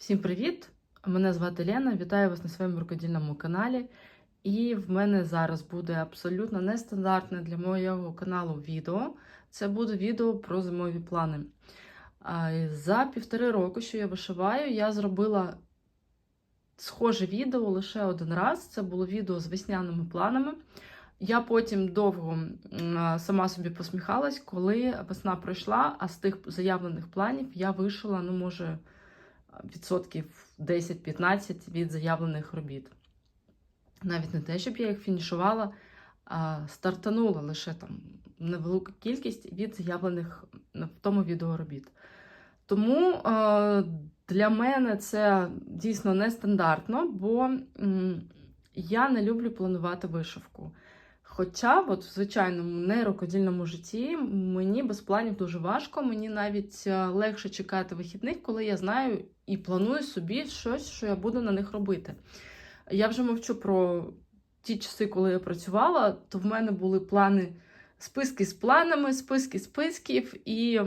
Всім привіт! Мене звати Лена. Вітаю вас на своєму рукодільному каналі. І в мене зараз буде абсолютно нестандартне для моєго каналу відео. Це буде відео про зимові плани. За півтори роки, що я вишиваю, я зробила схоже відео лише один раз. Це було відео з весняними планами. Я потім довго сама собі посміхалась, коли весна пройшла, а з тих заявлених планів я вишила, ну, може, відсотків 10-15 від заявлених робіт. Навіть не те, щоб я їх фінішувала, а стартанула лише там невелика кількість від заявлених в тому відео робіт. Тому е, для мене це дійсно нестандартно, бо я не люблю планувати вишивку. Хоча, от в звичайному нейрокодільному житті мені без планів дуже важко, мені навіть е, легше чекати вихідних, коли я знаю і планую собі щось, що я буду на них робити. Я вже мовчу про ті часи, коли я працювала, то в мене були плани, списки з планами, списки списків, і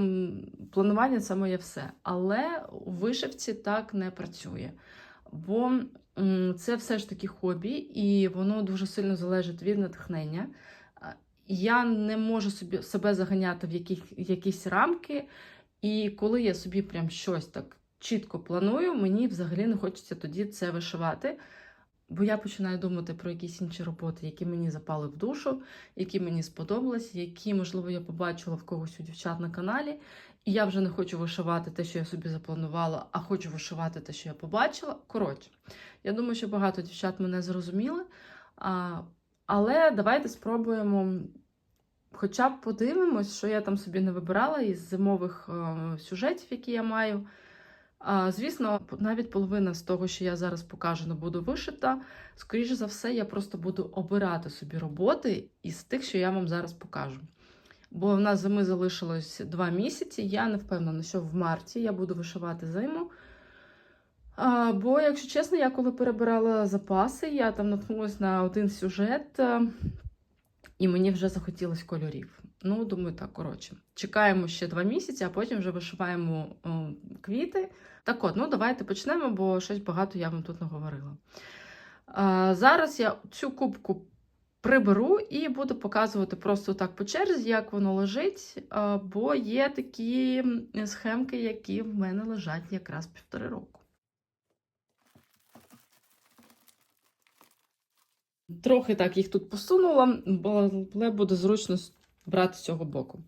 планування це моє все. Але у вишивці так не працює. Бо це все ж таки хобі, і воно дуже сильно залежить від натхнення. Я не можу собі себе заганяти в яких, якісь рамки, і коли я собі прям щось так чітко планую, мені взагалі не хочеться тоді це вишивати. Бо я починаю думати про якісь інші роботи, які мені запали в душу, які мені сподобались, які, можливо, я побачила в когось у дівчат на каналі. І я вже не хочу вишивати те, що я собі запланувала, а хочу вишивати те, що я побачила. Коротше, я думаю, що багато дівчат мене зрозуміли. А, але давайте спробуємо, хоча б подивимось, що я там собі не вибирала із зимових е, сюжетів, які я маю. А, Звісно, навіть половина з того, що я зараз покажу, не буду вишита. Скоріше за все, я просто буду обирати собі роботи із тих, що я вам зараз покажу. Бо в нас зими залишилось два місяці. Я не впевнена, що в марті я буду вишивати зиму. А, бо, якщо чесно, я коли перебирала запаси, я там наткнулася на один сюжет, е, і мені вже захотілося кольорів. Ну, думаю, так, коротше. Чекаємо ще два місяці, а потім вже вишиваємо о, квіти. Так от, ну давайте почнемо, бо щось багато я вам тут наговорила. А, зараз я цю кубку приберу і буду показувати просто так по черзі, як воно лежить, бо є такі схемки, які в мене лежать якраз півтори року. Трохи так їх тут посунула, але буде зручно брати з цього боку.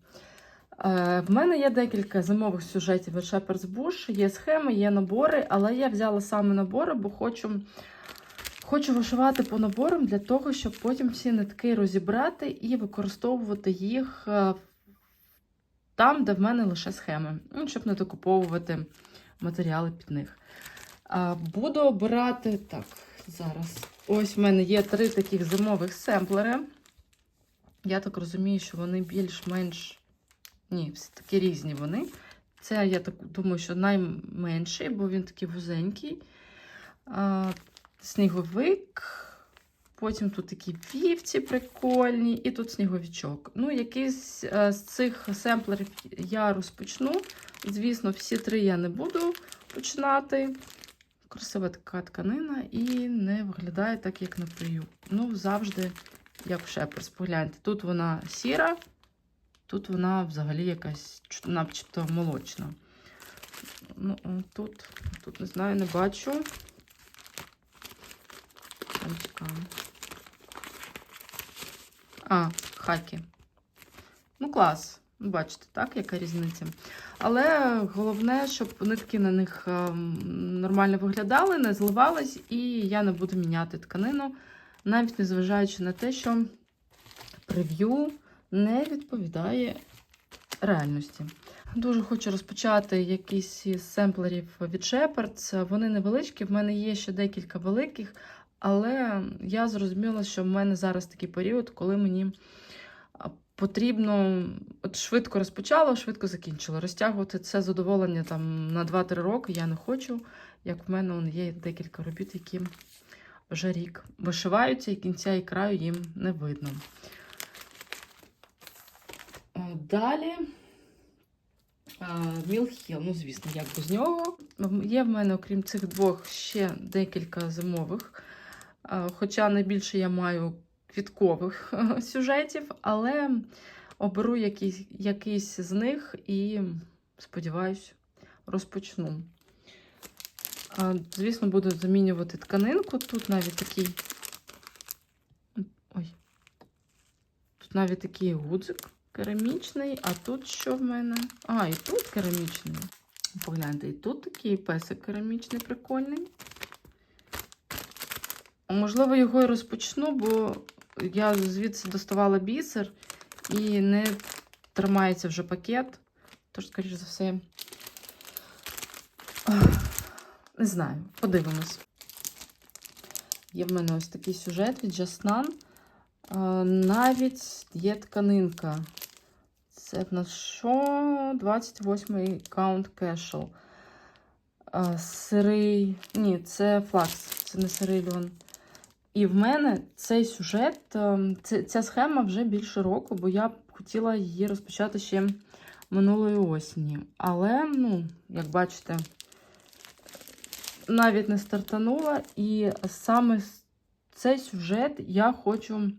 Е, в мене є декілька зимових сюжетів від Shepherd's Bush, є схеми, є набори, але я взяла саме набори, бо хочу, хочу вишивати по наборам для того, щоб потім всі нитки розібрати і використовувати їх е, там, де в мене лише схеми, ну, щоб не докуповувати матеріали під них. Буду обирати так, зараз. Ось в мене є три таких зимових семплери. Я так розумію, що вони більш-менш. Ні, все таки різні вони. Це, я так думаю, що найменший, бо він такий вузенький. Сніговик. Потім тут такі вівці прикольні, і тут сніговичок. Ну, якийсь а, з цих семплерів я розпочну. Звісно, всі три я не буду починати. Красива така тканина і не виглядає так, як на прию. Ну, завжди, як шеперс. Погляньте, тут вона сіра, тут вона взагалі якась начебто молочна. Ну, Тут, тут не знаю, не бачу. Там. А, хаки. Ну, клас. Бачите, так, яка різниця. Але головне, щоб нитки на них ем, нормально виглядали, не зливались, і я не буду міняти тканину, навіть незважаючи на те, що прев'ю не відповідає реальності. Дуже хочу розпочати якісь із семплерів від Shepherd's. Вони невеличкі, в мене є ще декілька великих, але я зрозуміла, що в мене зараз такий період, коли мені потрібно от швидко розпочала, швидко закінчила. Розтягувати це задоволення там на 2-3 роки я не хочу. Як в мене є декілька робіт, які вже рік вишиваються, і кінця і краю їм не видно. Далі Мілхіл, ну, звісно, як без нього. Є в мене, окрім цих двох, ще декілька зимових. А, Хоча найбільше я маю квіткових сюжетів, але оберу якийсь, якийсь з них і, сподіваюсь, розпочну. Звісно, буду замінювати тканинку. Тут навіть такий. Ой. Тут навіть такий гудзик керамічний, а тут що в мене? А, і тут керамічний. Погляньте, і тут такий песик керамічний, прикольний. Можливо, його і розпочну, бо я звідси доставала бісер і не тримається вже пакет. Тож, скоріш за все, не знаю, подивимось. Є в мене ось такий сюжет від Жаснан. Навіть є тканинка. Це в нас що? 28-й каунт кешел. Сирий. Ні, це флакс, це не сирий льон. І в мене цей сюжет, ем, ця схема вже більше року, бо я б хотіла її розпочати ще минулої осені. Але, ну, як бачите, навіть не стартанула. І саме цей сюжет я хочу,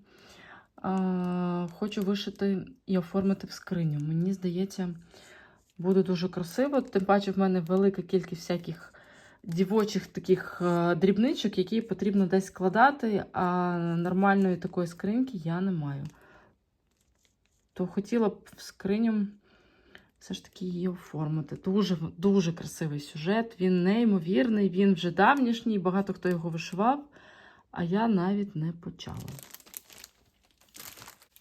а, хочу вишити і оформити в скриню. Мені здається, буде дуже красиво. Тим паче, в мене велика кількість всяких дівочих таких е, дрібничок, які потрібно десь складати, а нормальної такої скриньки я не маю. То хотіла б в скриню все ж таки її оформити. Дуже, дуже красивий сюжет, він неймовірний, він вже давнішній, багато хто його вишивав, а я навіть не почала.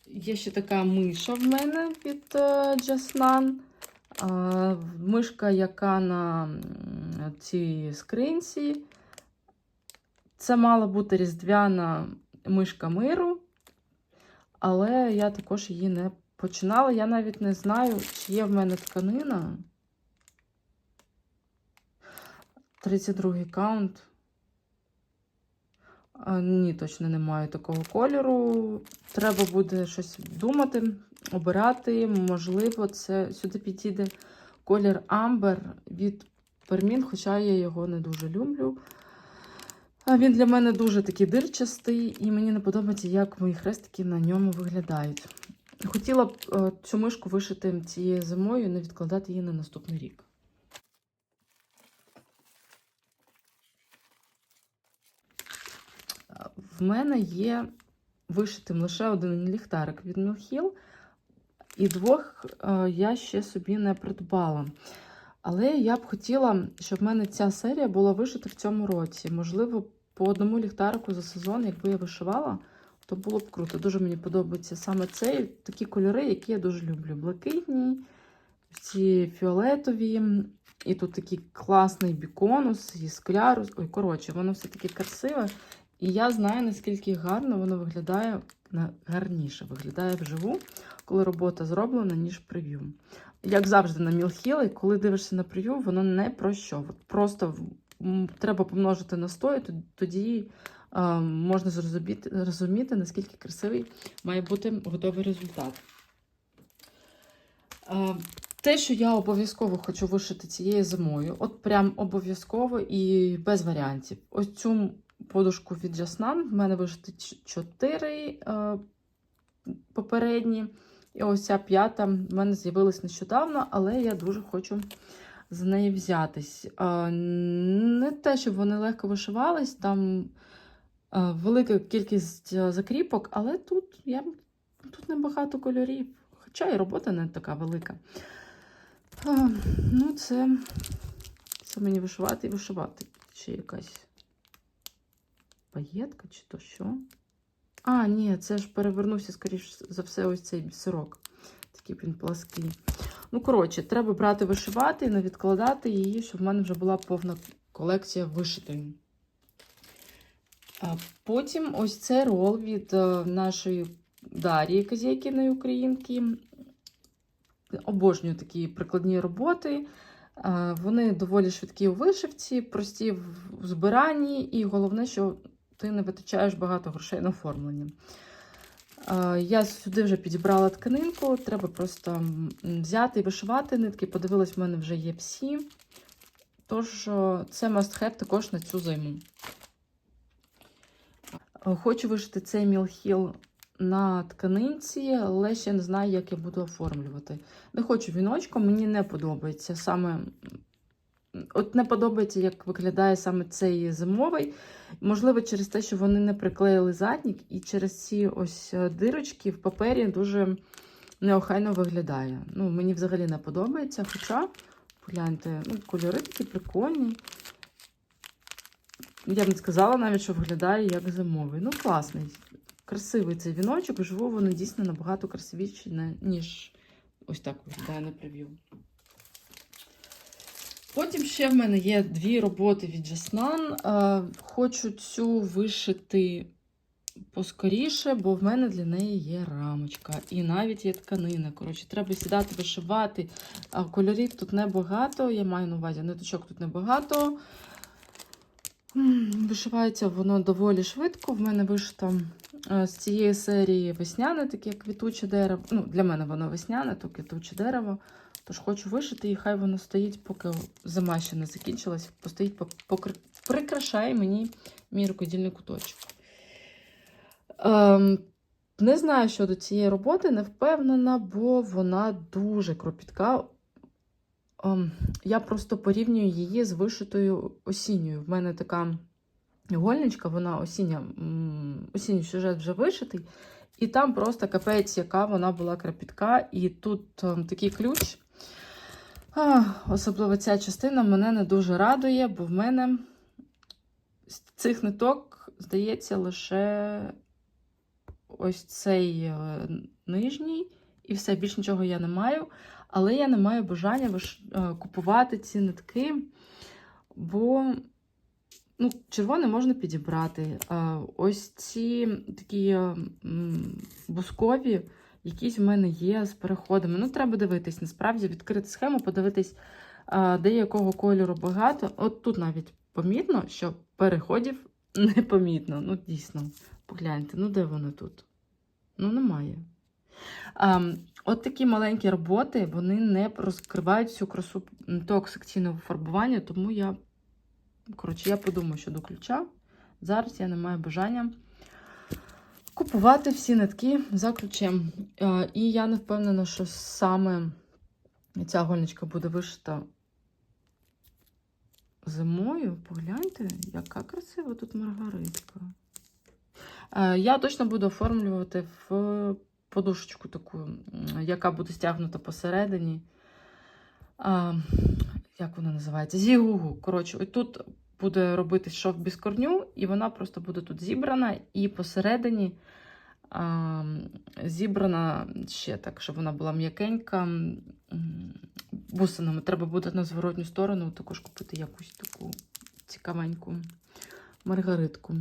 Є ще така миша в мене від е, Джаснан. А, Мишка, яка на цій скринці. Це мала бути різдвяна мишка миру, але я також її не починала. Я навіть не знаю, чи є в мене тканина. 32 каунт. А, ні, точно немає такого кольору. Треба буде щось думати, обирати. Можливо, це сюди підійде колір Амбер від Пермін, хоча я його не дуже люблю. Він для мене дуже такий дирчастий, і мені не подобається, як мої хрестики на ньому виглядають. Хотіла б е, цю мишку вишити цією зимою не відкладати її на наступний рік. В мене є вишитим лише один ліхтарик від Мілхіл, і двох е, я ще собі не придбала. Але я б хотіла, щоб в мене ця серія була вишита в цьому році. Можливо, по одному ліхтарику за сезон, якби я вишивала, то було б круто. Дуже мені подобається саме цей такі кольори, які я дуже люблю. Блакитні, ці фіолетові. І тут такий класний біконус, і склярус. Ой, коротше, воно все таке красиве. І я знаю, наскільки гарно воно виглядає гарніше виглядає вживу, коли робота зроблена, ніж прев'ю. Як завжди на Мілхіли, коли дивишся на прев'ю, воно не про що. Просто треба помножити на 100, і тоді е, можна зрозуміти, розуміти, наскільки красивий має бути готовий результат. Е, те, що я обов'язково хочу вишити цією зимою, от прям обов'язково і без варіантів. Ось цю подушку від Жаснан в мене вишити 4 е, попередні. І ось ця п'ята в мене з'явилась нещодавно, але я дуже хочу за неї взятись. Е, не те, щоб вони легко вишивались, там е, велика кількість е, закріпок, але тут я тут небагато кольорів. Хоча і робота не така велика. Ну, це, це мені вишивати і вишивати. Ще якась паєтка чи то що? А, ні, це ж перевернувся, скоріш за все, ось цей бісерок. Такий він плаский. Ну, коротше, треба брати вишивати не відкладати її, щоб в мене вже була повна колекція вишитої. Потім ось цей рол від е, нашої Дарії Казєкіної українки. Обожнюю такі прикладні роботи. Е, Вони доволі швидкі у вишивці, прості в збиранні, і головне, що ти не витрачаєш багато грошей на оформлення. Я сюди вже підібрала тканинку, треба просто взяти і вишивати нитки. Подивилась, в мене вже є всі. Тож це must have також на цю зиму. Е, Хочу вишити цей мілхіл на тканинці, але ще не знаю, як я буду оформлювати. Не хочу віночком, мені не подобається саме. От не подобається, як виглядає саме цей зимовий. Можливо, через те, що вони не приклеїли заднік, і через ці ось е, дирочки в папері дуже неохайно виглядає. Ну, мені взагалі не подобається. Хоча, погляньте, ну, кольори такі прикольні. Я б не сказала навіть, що виглядає як зимовий. Ну, класний. Красивий цей віночок, живу вони дійсно набагато красивіші, ніж ось так виглядає на прев'ю. Потім ще в мене є дві роботи від Жаснан. Е, Хочу цю вишити поскоріше, бо в мене для неї є рамочка. І навіть є тканина. Коротше, треба сідати вишивати. Кольорів тут небагато. Я маю на увазі, ниточок тут небагато. Вишивається воно доволі швидко. В мене вишито е, з цієї серії весняне, таке квітуче дерево. Ну, для мене воно весняне, то квітуче дерево. Тож хочу вишити, і хай воно стоїть, поки зима ще не закінчилась, постоїть, пок- покри- прикрашає мені мій рукодільний куточок. Ем, не знаю щодо цієї роботи, не впевнена, бо вона дуже кропітка. Ем, я просто порівнюю її з вишитою осінньою. В мене така гольничка, вона осіння, осінній сюжет вже вишитий. І там просто капець, яка вона була кропітка. І тут ем, такий ключ. Особливо ця частина мене не дуже радує, бо в мене з цих ниток, здається, лише ось цей е, нижній, і все, більш нічого я не маю. Але я не маю бажання е, купувати ці нитки, бо ну, червоне можна підібрати. Ось ці такі е, бускові, якісь в мене є з переходами. Ну, треба дивитись, насправді, відкрити схему, подивитись, де якого кольору багато. От тут навіть помітно, що переходів не помітно. Ну, дійсно, погляньте, ну де вони тут? Ну, немає. А, от такі маленькі роботи, вони не розкривають всю красу того фарбування, тому я, коротше, я подумаю щодо ключа. Зараз я не маю бажання купувати всі нитки за ключем. Е, І я не впевнена, що саме ця гольничка буде вишита зимою. Погляньте, яка красива тут маргаритка. Е, Я точно буду оформлювати в подушечку таку, яка буде стягнута посередині. Як вона називається? Зігугу. Коротше, тут буде робити шов без корню, і вона просто буде тут зібрана, і посередині а, зібрана ще так, щоб вона була м'якенька. Бусинами. Треба буде на зворотню сторону також купити якусь таку цікавеньку маргаритку.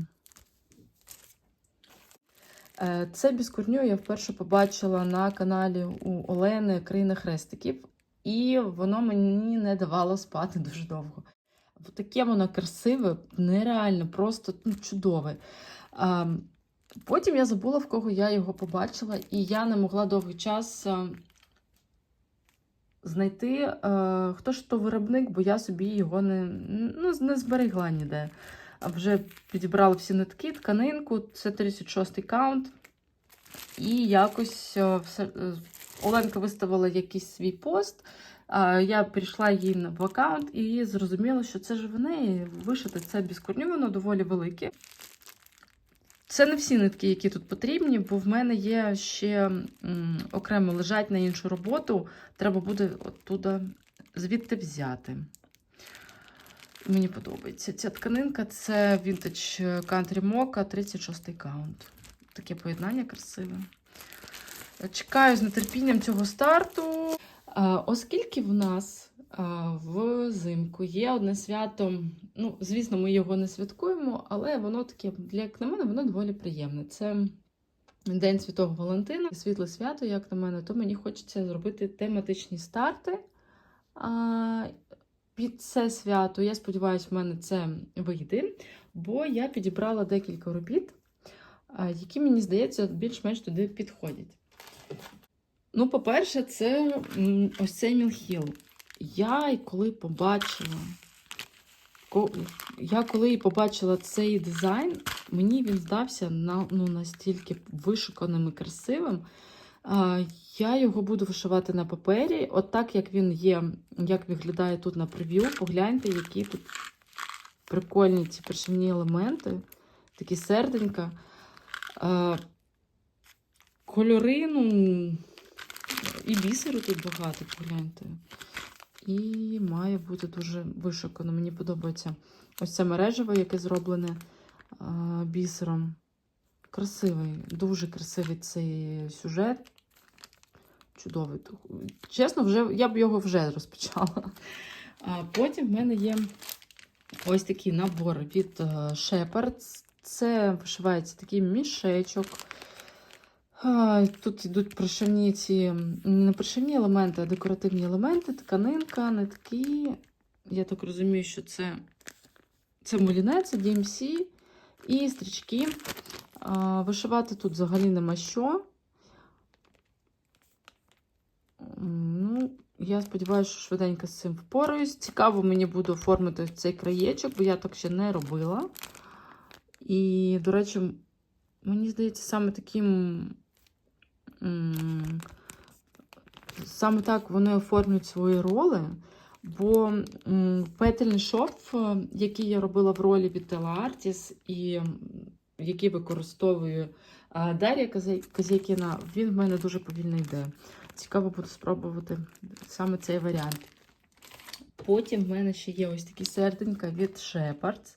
Е, Це біскурню я вперше побачила на каналі у Олени Країна Хрестиків, і воно мені не давало спати дуже довго. Таке воно красиве, нереально, просто ну, чудове. А, Потім я забула, в кого я його побачила, і я не могла довгий час знайти, е, хто ж то виробник, бо я собі його не, ну, не зберегла ніде. А Вже підібрала всі нитки, тканинку, це 36-й каунт. І якось е, е, Оленка виставила якийсь свій пост. Я прийшла їй в аккаунт і зрозуміла, що це ж в неї вишити це біскорню, воно доволі велике. Це не всі нитки, які тут потрібні, бо в мене є ще окремо лежать на іншу роботу. Треба буде оттуда звідти взяти. Мені подобається. Ця тканинка це Vintage Country Mocha 36 каунт. Таке поєднання красиве. Чекаю з нетерпінням цього старту. Оскільки в нас взимку є одне свято, ну, звісно, ми його не святкуємо, але воно таке, як на мене, воно доволі приємне. Це День Святого Валентина, світле свято, як на мене, то мені хочеться зробити тематичні старти. Під це свято, я сподіваюся, в мене це вийде, бо я підібрала декілька робіт. які, мені здається, більш-менш туди підходять. Ну, по-перше, це ось цей Мілхіл. Я й коли побачила. Я коли і побачила цей дизайн, мені він здався на, ну, настільки вишуканим і красивим. Я його буду вишивати на папері, от так як він є, як виглядає тут на прев'ю. Погляньте, які тут прикольні ці пришивні елементи, такі серденька. Кольори, ну, і бісеру тут багато, погляньте. І має бути дуже вишукано. Мені подобається ось це мережево, яке зроблене а, бісером. Красивий, дуже красивий цей сюжет. Чудовий. Чесно, вже, я б його вже розпочала. А потім в мене є ось такий набор від е, Shepherd. Це вишивається такий мішечок. Тут йдуть пришивні ці, не пришивні елементи, а декоративні елементи, тканинка, нитки. Я так розумію, що це, це муліне, це DMC і стрічки. Вишивати тут взагалі нема що. Ну, я сподіваюся, що швиденько з цим впораюсь. Цікаво мені буде оформити цей краєчок, бо я так ще не робила. І, до речі, мені здається, саме таким. Саме так вони оформлюють свої роли. Бо петельний шов, е, який я робила в ролі від Artis, і який використовую Дар'я Козя- Козякіна, він в мене дуже повільно йде. Цікаво буде спробувати саме цей варіант. Потім в мене ще є ось такі серденька від Shepherds.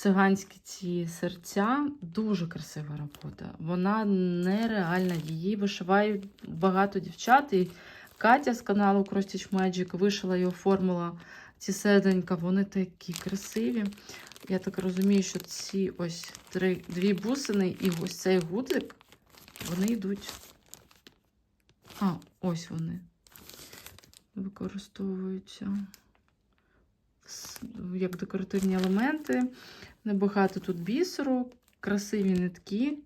Циганські ці серця. Дуже красива робота. Вона нереальна. Її вишивають багато дівчат. І Катя з каналу Cross Magic вишила і оформила ці серденька. Вони такі красиві. Я так розумію, що ці ось три, дві бусини і ось цей гудзик, вони йдуть. А, ось вони. Використовуються як декоративні елементи. Небагато тут бісеру, красиві нитки.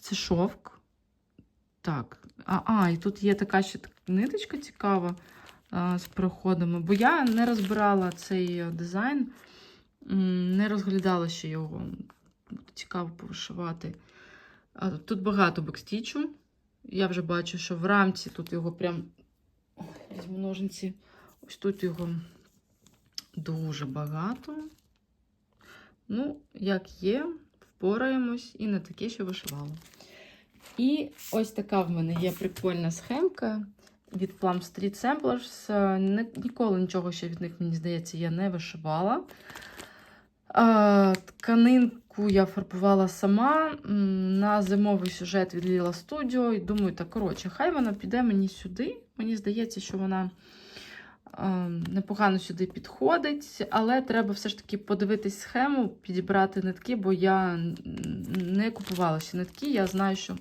Це шовк. Так. А, а, і тут є така ще ниточка цікава а, з проходами. Бо я не розбирала цей е, дизайн, не розглядала ще його. Цікаво повишивати. А, Тут багато бекстічу. Я вже бачу, що в рамці тут його прям. Візьму ножниці. Ось тут його дуже багато. Ну, як є, впораємось і не таке, що вишивала. І ось така в мене є прикольна схемка від Plum Street Samplers. Е, Ні- Ніколи нічого ще від них, мені здається, я не вишивала. А, Тканинку я фарбувала сама на зимовий сюжет від Lila Studio. І думаю, так, коротше, хай вона піде мені сюди. Мені здається, що вона е, непогано сюди підходить, але треба все ж таки подивитись схему, підібрати нитки, бо я не купувала ще нитки. Я знаю, що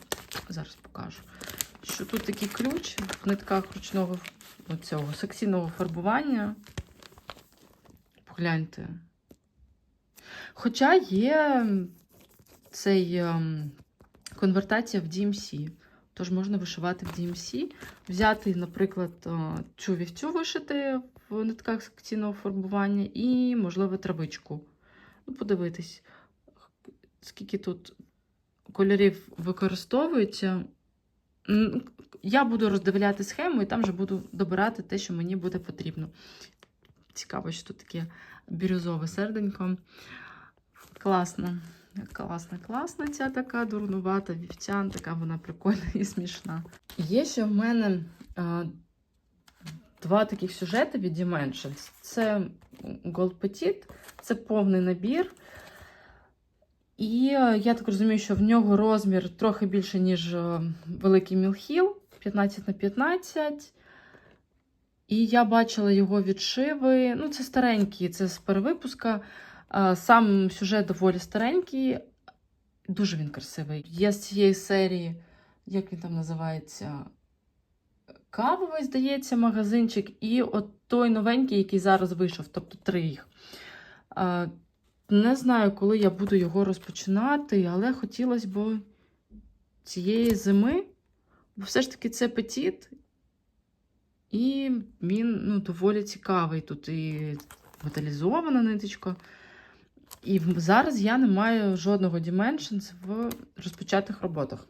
зараз покажу. Що тут такий ключ в нитках ручного ну, цього секційного фарбування. Погляньте. Хоча є цей ем, конвертація в DMC. Тож можна вишивати в DMC, взяти, наприклад, е, цю вівцю вишити в нитках секційного фарбування і, можливо, травичку. Ну, подивитись, скільки тут кольорів використовується. Я буду роздивляти схему і там вже буду добирати те, що мені буде потрібно. Цікаво, що тут таке бірюзове серденько. Класно. Класна, класна ця така дурнувата вівцян, така вона прикольна і смішна. Є ще в мене а, два таких сюжети від Dimensions. Це Gold Petit, це повний набір. І е, я так розумію, що в нього розмір трохи більше, ніж е, великий Мілхіл 15 на 15. І я бачила його відшиви. Ну, це старенькі, це з перевипуска. А, Сам сюжет доволі старенький, дуже він красивий. Є з цієї серії, як він там називається? Кавовий, здається, магазинчик, і от той новенький, який зараз вийшов, тобто три їх. Не знаю, коли я буду його розпочинати, але хотілося б цієї зими, бо все ж таки це петіт, і він ну, доволі цікавий. Тут і металізована ниточка. І зараз я не маю жодного Dimensions в розпочатих роботах.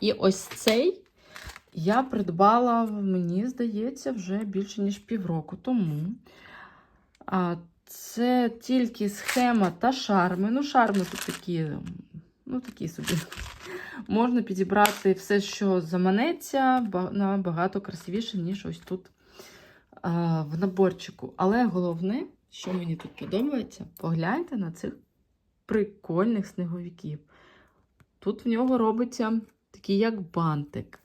І ось цей я придбала, мені здається, вже більше ніж півроку тому. А, це тільки схема та шарми. Ну, шарми тут такі, ну, такі собі. Можна підібрати все, що заманеться, набагато красивіше, ніж ось тут а, в наборчику. Але головне, що мені тут подобається, погляньте на цих прикольних сніговиків. Тут в нього робиться такий як бантик.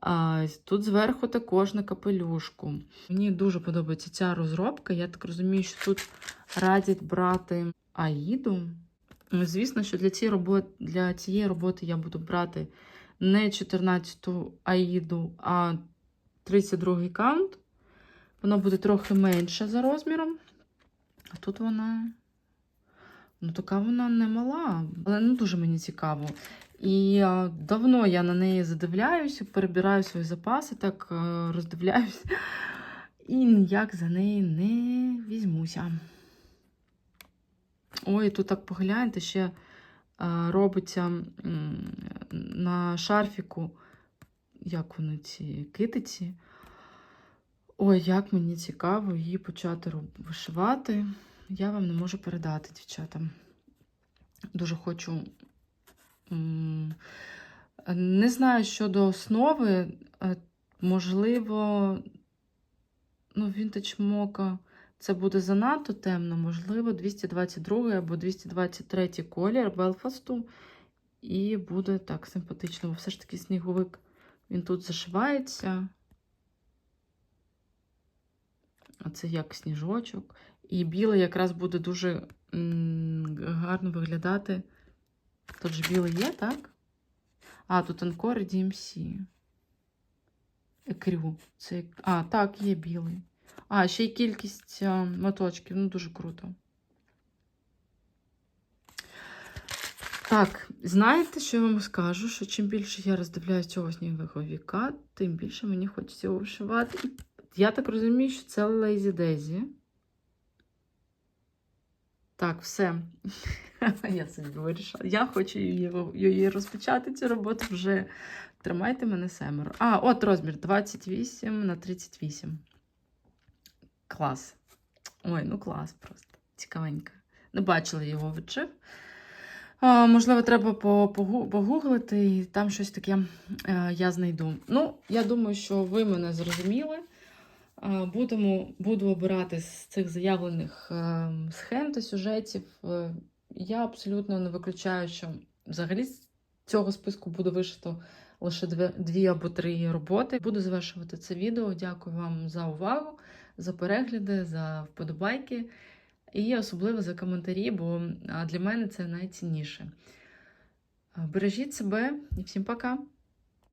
А, тут зверху також на капелюшку. Мені дуже подобається ця розробка. Я так розумію, що тут радять брати Аїду. Ну, Звісно, що для цієї роботи, для цієї роботи я буду брати не 14-ту Аїду, а 32-й каунт. Вона буде трохи менша за розміром. А тут вона. Ну, така вона не мала, але ну дуже мені цікаво. І а, давно я на неї задивляюся, перебираю свої запаси, так е, роздивляюсь. І ніяк за неї не візьмуся. Ой, тут так погляньте, ще е, робиться на шарфіку, як вони ці китиці. Ой, як мені цікаво її почати вишивати. Я вам не можу передати, дівчата. Дуже хочу. Не знаю щодо основи. е, Можливо, ну, Vintage Mocha це буде занадто темно, можливо, 222 або 223 колір Белфасту. І буде так симпатично. Бо все ж таки сніговик він тут зашивається. А це як сніжочок. І білий якраз буде дуже гарно виглядати. Тут же білий є, так? А, тут Encore DMC. Екрю. Це... А, так, є білий. А, ще й кількість а, моточків. Ну, дуже круто. Так, знаєте, що я вам скажу? Що чим більше я роздивляюсь цього сніговика, тим більше мені хочеться його вишивати. Я так розумію, що це Lazy Daisy. Так, все. Я собі вирішила. Я хочу її, її розпочати цю роботу вже. Тримайте мене семеро. А, от розмір 28 на 38. Клас. Ой, ну клас просто. Цікавенько. Не бачила його відшив. А, можливо, треба погуглити, і там щось таке е, я знайду. Ну, я думаю, що ви мене зрозуміли. Будемо, буду обирати з цих заявлених е, схем та сюжетів. Е, Я абсолютно не виключаю, що взагалі з цього списку буде вишито лише дві, дві або три роботи. Буду завершувати це відео. Дякую вам за увагу, за перегляди, за вподобайки і особливо за коментарі, бо для мене це найцінніше. Е, Бережіть себе і всім пока!